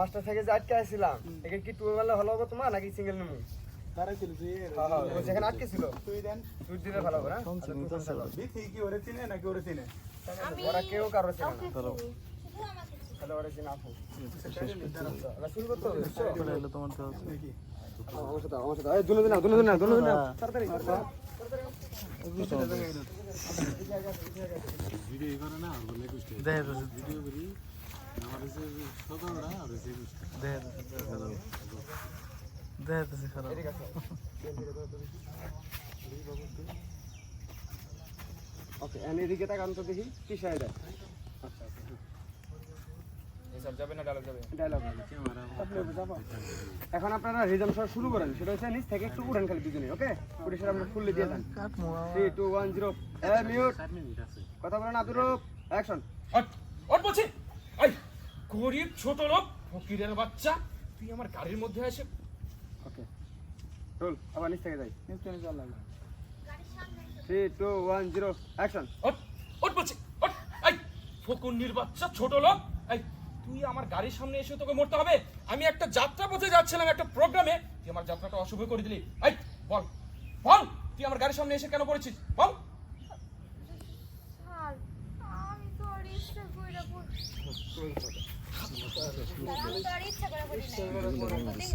Master থেকে যে আটকে আসছিলাম একে কি টু মারলে ভালো হবে তোমার নাকি সিঙ্গেল হ্যাঁ হ্যাঁ ও যেখানে আটকে ছিল তুই দেন তুই দিলে ভালো হবে না আচ্ছা, কি ওরে চিনে নাকি ওরে চিনে ওরা কেউ কারও চেনে না ওকে চিনি। শুধু আমাকে চিনি। তাহলে ওরা চিনে আপু আচ্ছা, শুরু করতে হবে বুঝছ? দেখি আমার সাথে আমার সাথে এই দিন দুনো দিন দুনো দিন তাড়াতাড়ি ভিডিও করে না ভিডিও করি আমার এখন আপনারা রিদম শট শুরু করেন। সেটা হচ্ছে নিচ থেকে একটু উড়েন খালি দুজনে ওকে পুলিশের ফুললি দিয়ে দেন। থ্রি টু ওয়ান জিরো কথা বলেন আব্দুর অ্যাকশন গরিব ছোট লোক ফকিরের বাচ্চা তুই আমার গাড়ির মধ্যে এসে ওকে। রোল আবার নিচ থেকে যাই। নিশ্চয় নিশ্চয় লাগবে গাড়ির সামনে এসে three two one zero action ওট ওট বলছে ওট আই ফকুন্নির বাচ্চা ছোট লোক। এই তুই আমার গাড়ির সামনে এসে তোকে মরতে হবে। আমি একটা যাত্রা পথে যাচ্ছিলাম একটা প্রোগ্রামে। তুই আমার যাত্রাটা অশুভ করে দিলি। এই বল বল তুই আমার গাড়ির সামনে এসে কেন পড়েছিস? বল স্যার আমি তো আর ইচ্ছা করে